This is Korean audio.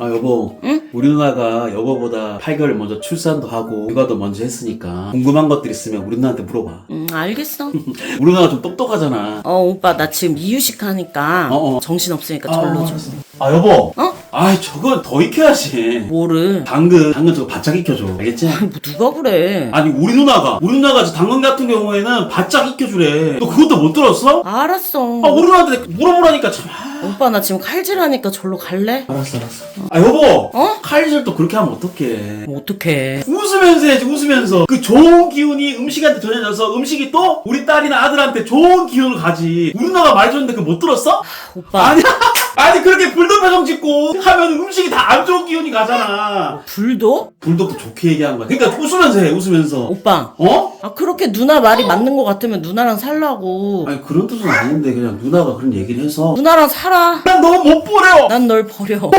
아 여보 응? 우리 누나가 여보보다 8개월 먼저 출산도 하고 육아도 먼저 했으니까 궁금한 것들 있으면 우리 누나한테 물어봐 응, 알겠어. 우리 누나가 좀 똑똑하잖아 어, 오빠, 나 지금 이유식 하니까 어, 어. 정신 없으니까 절로 좀. 아 여보 어? 아이 저건 더 익혀야지 뭐를? 당근 당근 저거 바짝 익혀줘 알겠지? 아니, 뭐 누가 그래? 아니 우리 누나가 우리 누나가 저 당근 같은 경우에는 바짝 익혀주래 너 그것도 못 들었어? 알았어. 아 우리 누나한테 물어보라니까 참 아, 오빠, 나 지금 칼질하니까 절로 갈래? 알았어 알았어 아 여보 어? 칼질도 그렇게 하면 어떡해 뭐 어떡해. 웃으면서 해야지 웃으면서 그 좋은 기운이 음식한테 전해져서 음식이 또 우리 딸이나 아들한테 좋은 기운을 가지 우리 누나가 말해줬는데 그거 못 들었어? 오빠, 아니 아니 그렇게 불도 표정 짓고 하면 음식이 다 안 좋은 기운이 가잖아 불도? 불독도 좋게 얘기한 거야 그러니까 웃으면서 해 웃으면서 오빠. 어? 아, 그렇게 누나 말이 맞는 것 같으면 누나랑 살라고. 아니 그런 뜻은 아닌데 그냥 누나가 그런 얘기를 해서 누나랑 살아. 난 너무 못 보려 난 널 버려.